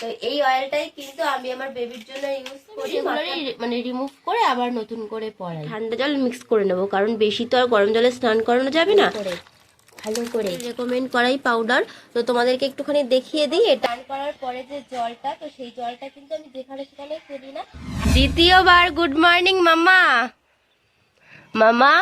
তো এই অয়েলটাই কিন্তু আমি আমার বেবির জন্য ইউজ করি মানে রিমুভ করে আবার নতুন করে পরাই ঠান্ডা জল মিক্স করে নেব কারণ বেশি তো আর গরম জলে স্নান করানো যাবে না। ভালো করে রেকমেন্ড করাই পাউডার তো তোমাদেরকে একটুখানি দেখিয়ে দিই এটা করার পরে যে জলটা তো সেই জলটা কিন্তু আমি যেখানে সেখানে ফেলি না। দ্বিতীয়বার গুড মর্নিং মামা। মামা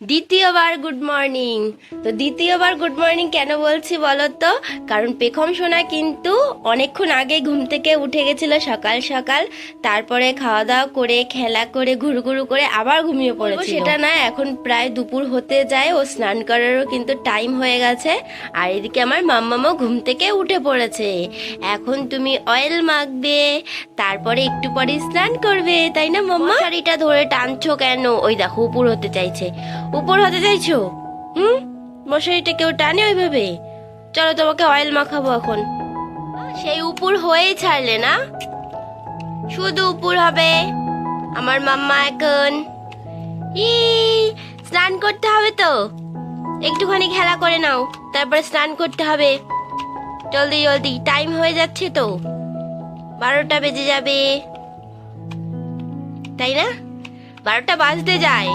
দ্বিতীয়বার গুড মর্নিং তো দ্বিতীয়বার গুড মর্নিং কেন বলছি বলো তো কারণ পেখম সোনা কিন্তু অনেকক্ষণ আগে ঘুম থেকে উঠে গেছিল সকাল সকাল। তারপরে খাওয়া দাওয়া করে খেলা করে ঘুরু ঘুরু করে আবার ঘুমিয়ে পড়েছে সেটা না এখন প্রায় দুপুর হতে যায় ও স্নান করারও কিন্তু টাইম হয়ে গেছে। আর এদিকে আমার মাম্মামও ঘুম থেকে উঠে পড়েছে। এখন তুমি অয়েল মাখবে তারপরে একটু পরে স্নান করবে তাই না মাম্মা? শাড়িটা ধরে টানছো কেন? ওই দেখো উপর হতে চাইছে। উপর হতে চাইছো? হুম? মশারিটা কেউ টানে ওইভাবে? চলো তোমাকে অয়েল মাখাবো এখন। সেই উপর হয়েই ছাড়লে না? শুধু উপর হবে। আমার মাম্মা এখন। ই, স্নান করতে হবে তো। একটুখানি খেলা করে নাও, তারপরে স্নান করতে হবে। জলদি জলদি টাইম হয়ে যাচ্ছে তো। বারোটা বেজে যাবে। তাই না? বারোটা বাজতে যায়।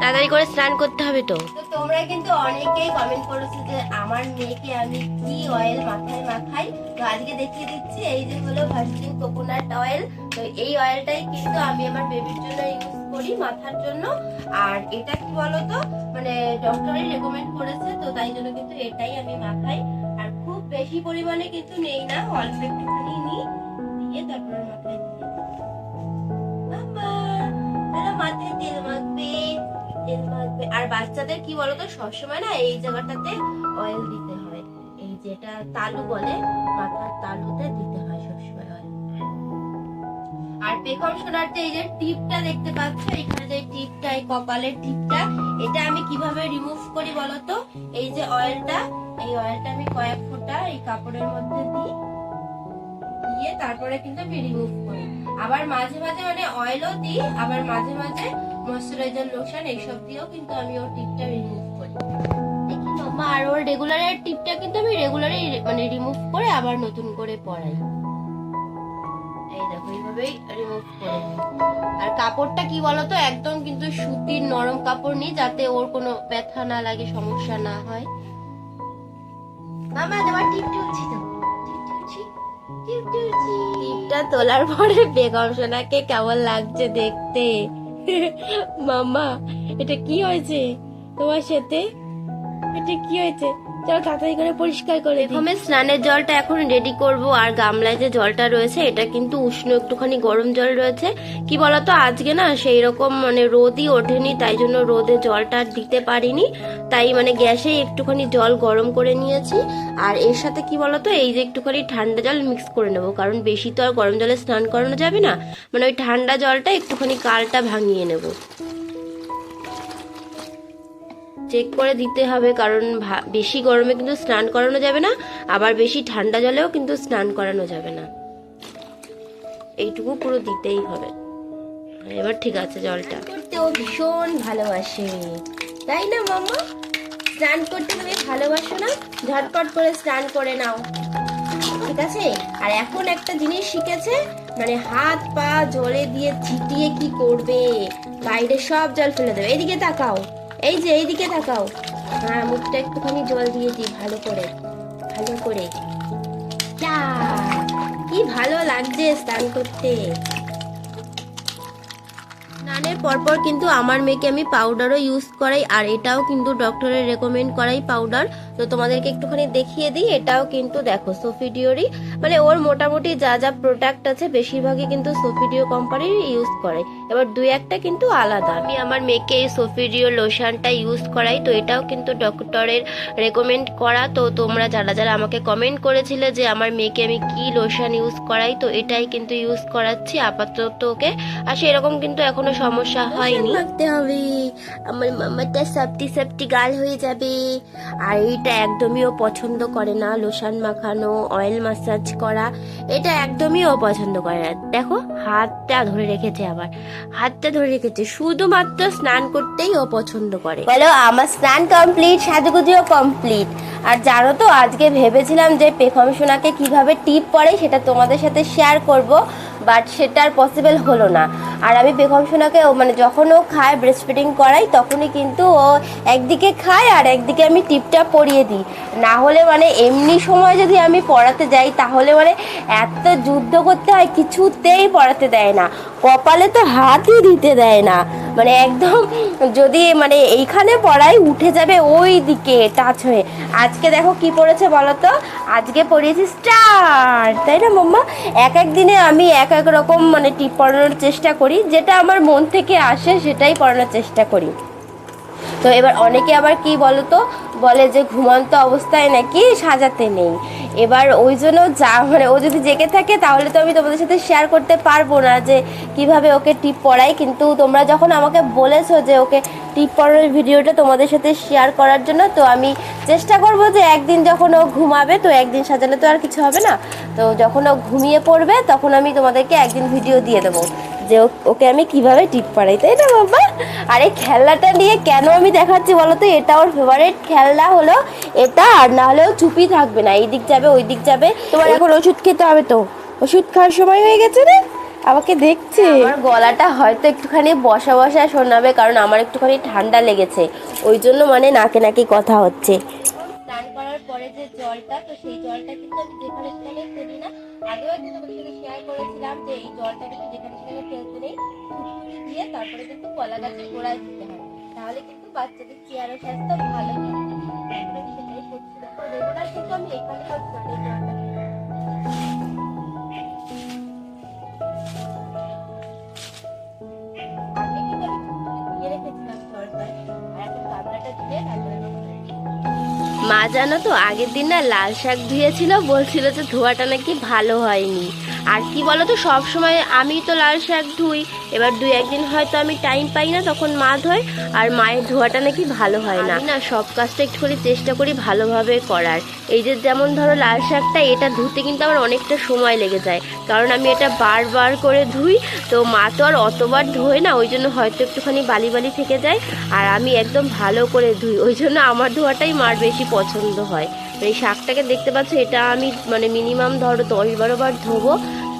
তাড়াতাড়ি করে স্নান করতে হবে তো। তো তোমরা কিন্তু অনেকেই কমেন্ট করেছ যে আমার মেয়েকে আমি কি অয়েল মাথায় মাখাই? তো আজকে দেখিয়ে দিচ্ছি, এই যে হলো ভার্জিন কোকোনাট অয়েল তো এই অয়েলটাই কিন্তু আমি আমার বেবির জন্য ইউজ করি মাথার জন্য। আর এটা কি বলতো? মানে ডক্টরই রেকমেন্ড করেছে, তো তাই জন্য কিন্তু এটাই আমি মাখাই। আর খুব বেশি পরিমাণে কিন্তু নেই না, অল্প একটুখানি নিই, দিয়ে তারপরে মাথায় দিই। তারা মাথায় তেল মাখবে। আর বাচ্চাদের কি বলতো, সবসময় না এই জায়গাটাতে অয়েল দিতে হয়। এই যেটা তালু বলে মাথার তালুতে দিতে হয় সবসময় অয়েল আর পেকম সোনার যে এই যে টিপটা দেখতে পাচ্ছ, এখানে যে টিপটা, এই কপালের টিপটা, এটা আমি কীভাবে রিমুভ করি বলতো? এই যে অয়েলটা এই অয়েলটা আমি কয়েক ফোঁটা এই কাপড়ের মধ্যে দিই। দিয়ে তারপরে কিন্তু আমি রিমুভ করি। আবার মাঝে মাঝে মানে অয়েলও দিই, আবার মাঝে মাঝে ময়শ্চারাইজার লোশন এইসব দিয়েও কিন্তু আমি ওর টিপটা রিমুভ করি। আর ওর রেগুলারের টিপটা কিন্তু আমি রেগুলারই মানে রিমুভ করে আবার নতুন করে পরাই। এই দেখো, এইভাবেই রিমুভ করে আর কাপড়টা কি বলতো, একদম কিন্তু সুতির নরম কাপড় নিই, যাতে ওর কোনো ব্যথা না লাগে, সমস্যা না হয়। মামা, তোমার টিপ তুলছি তো। টিপটা তোলার পরে বেগম সোনাকে কেমন লাগছে দেখতে? মামা এটা কি হয়েছে? তোমার সাথে? এটা কি হয়েছে? চলো তাড়াতাড়ি করে পরিষ্কার করে প্রথমে স্নানের জলটা এখন রেডি করব, আর গামলায় যে জলটা রয়েছে, এটা কিন্তু উষ্ণ একটুখানি গরম জল রয়েছে। কি বলতো, আজকে না সেই রকম মানে রোদই ওঠেনি, তাই জন্য রোদে জলটা দিতে পারিনি। তাই মানে গ্যাসে একটুখানি জল গরম করে নিয়েছি। আর এর সাথে কি বলতো, এই যে একটুখানি ঠান্ডা জল মিক্স করে নেব, কারণ বেশি তো আর গরম জলে স্নান করানো যাবে না। মানে ওই ঠান্ডা জলটা একটুখানি কালটা ভাঙিয়ে নেব। চেক করে দিতে হবে, কারণ বেশি গরমে কিন্তু স্নান করানো যাবে না, আবার বেশি ঠান্ডা জলেও কিন্তু স্নান করানো যাবে না। এইটুকু পুরো দিতেই হবে। এবার ঠিক আছে জলটা। করতে ও ভীষণ ভালোবাসে। তাই না মামা স্নান করতে তুমি ভালোবাসো না? ঝটপট করে স্নান করে নাও। ঠিক আছে? আর এখন একটা জিনিস শিখেছে মানে হাত পা জলে দিয়ে ছিটিয়ে কি করবে? বাইরে সব জল ফেলে দেবে। এদিকে তাকাও। এই যে, এইদিকে তাকাও। হ্যাঁ মুখটা একটুখানি জল দিয়ে দিই, ভালো করে। ভালো করে। কি ভালো লাগছে স্নান করতে। স্নানের পরপর কিন্তু আমার মেয়েকে আমি পাউডারও ইউজ করাই, আর এটাও কিন্তু ডক্টরের রেকমেন্ড করাই পাউডার তো তোমাদেরকে একটুখানি দেখিয়ে দিই এটাও কিন্তু দেখো সোফিডিওরই মানে ওর মোটামুটি যা যা প্রোডাক্ট আছে বেশিরভাগই কিন্তু সোফিডিও কোম্পানির ইউজ করে। এবার দুই একটা কিন্তু আলাদা। আমি আমার মেয়েকে এই সোফিডিও লোশনটা ইউজ করাই তো এটাও কিন্তু ডক্টরের রেকমেন্ড করা। তো তোমরা যারা যারা আমাকে কমেন্ট করেছিলে যে আমার মেয়েকে আমি কি লোশন ইউজ করাই তো এটাই কিন্তু ইউজ করাচ্ছি আপাতত ওকে। আর সেরকম কিন্তু এখনও সমস্যা হয়নি। মাখতে হবে। আমার মামাটা সাপটি সাপটি গাল হয়ে যাবে। আর এই এটা একদমই ও পছন্দ করে না। লোশন মাখানো অয়েল মাসাজ করা, এটা একদমই ও পছন্দ করে না। দেখো, হাতটা ধরে রেখেছে আবার। হাতটা ধরে রেখেছে। শুধুমাত্র স্নান করতেই ও পছন্দ করে। বলো, আমার স্নান কমপ্লিট সাজুগুজিও কমপ্লিট আর জানো তো, আজকে ভেবেছিলাম যে পেখম সোনাকে কীভাবে টিপ পড়ে সেটা তোমাদের সাথে শেয়ার করব বাট সেটা আর পসিবল হলো না। আর আমি পেখম সোনাকে মানে যখন ও খায় ব্রেস্ট ফিডিং করাই, তখনই কিন্তু ও একদিকে খায় আর একদিকে আমি টিপটা পরিয়ে দিই। না হলে মানে এমনি সময় যদি আমি পড়াতে যাই, তাহলে মানে এত যুদ্ধ করতে হয়, কিছুতেই পড়াতে দেয় না। কপালে তো হাতই দিতে দেয় না। মানে একদম যদি মানে এইখানে পড়াই, উঠে যাবে ওই দিকে টাচ হয়ে। আজকে দেখো কি পড়েছে বলো তো আজকে পড়িয়েছি স্টার তাই না, মাম্মা? এক এক দিনে আমি এক এক রকম মানে টিপ পড়ানোর চেষ্টা করি। যেটা আমার মন থেকে আসে সেটাই পড়ানোর চেষ্টা করি। তো এবার অনেকে আবার কি বলতো? বলে যে ঘুমন্ত অবস্থায় নাকি সাজাতে নেই। এবার ওই জন্য যা মানে ও যদি জেগে থাকে, তাহলে তো আমি তোমাদের সাথে শেয়ার করতে পারব না যে কীভাবে ওকে টিপ পড়াই। কিন্তু তোমরা যখন আমাকে বলেছ যে ওকে টিপ পড়ানোর ভিডিওটা তোমাদের সাথে শেয়ার করার জন্য, তো আমি চেষ্টা করব যে একদিন যখন ও ঘুমাবে, তো একদিন সাজালে তো আর কিছু হবে না। তো যখন ও ঘুমিয়ে পড়বে, তখন আমি তোমাদেরকে একদিন ভিডিও দিয়ে দেবো। যে ওকে আমি কীভাবে টিপ পাড়াই তাই না বাবা? আর এই খেলনাটা নিয়ে কেন আমি দেখাচ্ছি বলো তো? এটা ওর ফেভারিট খেলনা হলো এটা আর না হলেও চুপি থাকবে না। এই দিক যাবে ওই দিক যাবে। তোমার এখন ওষুধ খেতে হবে তো? ওষুধ খাওয়ার সময় হয়ে গেছে রে? আমাকে দেখছে। আমার গলাটা হয়তো একটুখানি বসা বসা শোনাবে কারণ আমার একটুখানি ঠান্ডা লেগেছে। ওই জন্য মানে নাকে নাকি কথা হচ্ছে। স্নান করার পরে যে জলটা, তো সেই জলটা কিন্তু আমি যেখানে সেখানে ফেলি না। আগেও একদিন তোমাদের সাথে শেয়ার করেছিলাম যে এই জলটা কিন্তু যেখানে সেখানে ফেলতে নেই ফুটফুটি দিয়ে তারপরে কিন্তু কলা গাছের গোড়ায় দিতে হয়। তাহলে কিন্তু বাচ্চাদের চেয়ারও স্বাস্থ্য ভালো থাকে। একদম সেটাই করছি। রেগুলার কিন্তু আমি এখানে করছি এই মা জানো তো, আগের দিন না লাল শাক ধুয়েছিল, বলছিল যে ধোয়াটা নাকি ভালো হয়নি। আর কি বলো তো সব সময় আমি তো লাল শাক ধুই। এবার দুই একদিন হয়তো আমি টাইম পাই না, তখন মা ধোয়, আর মায়ের ধোয়াটা নাকি ভালো হয় না। না সব কাজটা একটু করে চেষ্টা করি ভালোভাবে করার। এই যে যেমন ধরো লাল শাকটা, এটা ধুতে কিন্তু আমার অনেকটা সময় লেগে যায়। কারণ আমি এটা বারবার করে ধুই, তো মা তো আর অতবার ধোয় না, ওই জন্য হয়তো একটুখানি বালি বালি থেকে যায়। আর আমি একদম ভালো করে ধুই, ওই জন্য আমার ধোয়াটাই মার বেশি পছন্দ হয়। এই শাকটাকে দেখতে পাচ্ছ এটা আমি মানে মিনিমাম ধরো দশ বারো বার ধোবো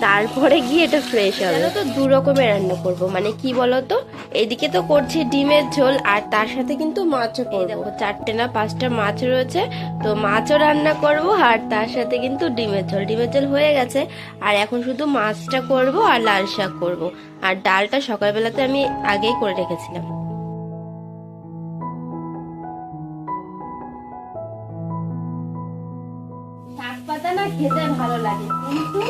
তারপরে গিয়ে এটা ফ্রেশ হবে। তো দু রকমের রান্না করব। মানে কি বলতো এদিকে তো করছি ডিমের ঝোল আর তার সাথে কিন্তু মাছও করব। দেখো চারটে না পাঁচটা মাছ রয়েছে তো মাছও রান্না করব আর তার সাথে কিন্তু ডিমের ঝোল। ডিমের ঝোল হয়ে গেছে আর এখন শুধু মাছটা করব আর লাল শাক করব। আর ডালটা সকালবেলাতে আমি আগেই করে রেখেছিলাম। খেতে ভালো লাগে। কিন্তু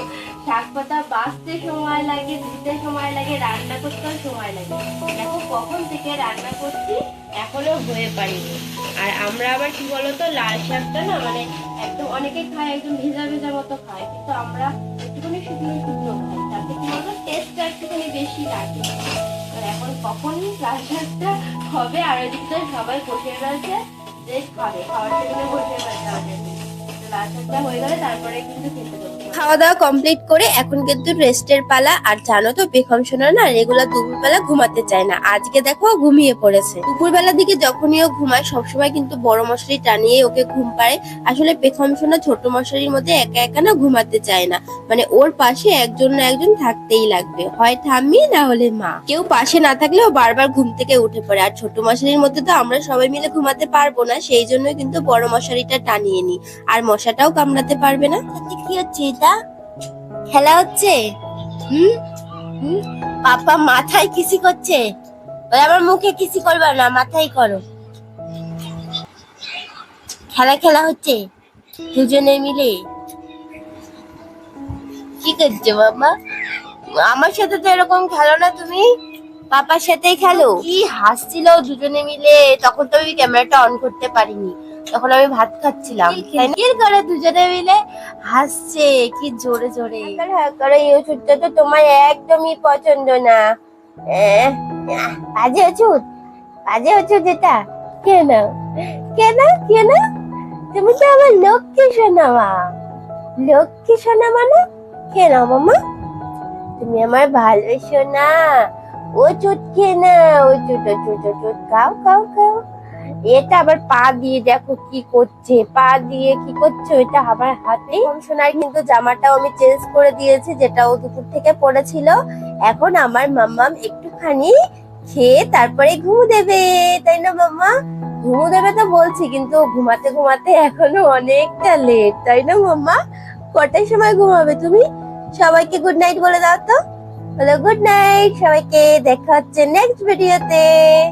শাক পাতা বাঁচতে সময় লাগে, ধুতে সময় লাগে, রান্না করতেও সময় লাগে। দেখো কখন থেকে রান্না করছি, এখনও হয়ে পারিনি। আর আমরা আবার কি বলতো, লাল শাকটা না মানে একদম অনেকে খায়, একদম ভেজা ভেজা মতো খায়, কিন্তু আমরা একটুখানি শুকনো শুকনো খাই। তাতে কি বলতো টেস্টটা একটুখানি বেশি লাগে। আর এখন কখন লাল শাকটা হবে, আর ওইদিকটা সবাই বসে রয়েছে, যে খাবে, খাওয়ার জন্য বসে রয়েছে আমাদের। লাল শাকটা হয়ে গেলে তারপরে কিন্তু খেতে দেবো। খাওয়া দাওয়া কমপ্লিট করে এখন কিন্তু রেস্টের পালা। আর জানো তো, বেগম সোনা না রেগুলার দুপুরবেলা ঘুমাতে চায় না। আজকে দেখো ঘুমিয়ে পড়েছে। দুপুরবেলার দিকে যখনই ও ঘুমায়, সবসময় কিন্তু বড় মশারি টানিয়ে ওকে ঘুম পাড়ে আসলে পেখম সোনা ছোট মশারির মধ্যে একা একা না ঘুমাতে চায় না। মানে ওর পাশে একজন না একজন থাকতেই লাগবে। হয় ঠাম্মি, না হলে মা। কেউ পাশে না থাকলে ও বারবার ঘুম থেকে উঠে পড়ে। আর ছোট মশারির মধ্যে তো আমরা সবাই মিলে ঘুমাতে পারব না, সেই জন্য কিন্তু বড় মশারিটা টানিয়ে নি আর মশাটাও কামড়াতে পারবে না। কি হচ্ছে? এটা খেলা হচ্ছে? হুম? পাপা মাথায় কিসি করছে? ওই আমার মুখে কিসি করবে না, মাথায় করো। খেলা খেলা হচ্ছে? দুজনে মিলে? কি করছ বাবা? আমার সাথে তো এরকম খেলো না তুমি। পাপার সাথেই খেলো। কি হাসছিল দুজনে মিলে? তখন তো আমি ক্যামেরাটা অন করতে পারিনি। তখন আমি ভাত খাচ্ছিলাম করে দুজনে মিলে? হাসছে কি জোরে জোরে। করে ওষুধটা তো তোমার একদমই পছন্দ না। বাজে ওষুধ বাজে ওষুধ এটা। কেন? কেন? কেন? তুমি তো আমার লক্ষ্মী সোনা মা লক্ষ্মী সোনা মানে কেন মামা? তুমি আমার ভালো সোনা। ও চুট খেয়ে না ও চুট চুট চুট খাও খাও খাও এটা আবার পা দিয়ে দেখো কি করছে, পা দিয়ে কি করছে, ওইটা আবার হাতে সোনার কিন্তু জামাটাও আমি চেঞ্জ করে দিয়েছি যেটা ও দুপুর থেকে পড়েছিল। এখন আমার মাম্মাম একটুখানি খেয়ে তারপরে ঘুমু দেবে, তাই না মাম্মা? ঘুমু দেবে তো বলছি, কিন্তু ঘুমাতে ঘুমাতে এখনও অনেকটা লেট তাই না মাম্মা? কটার সময় ঘুমাবে তুমি? সবাইকে গুড নাইট বলে দাও তো। বলো গুড নাইট সবাইকে দেখা হচ্ছে নেক্সট ভিডিওতে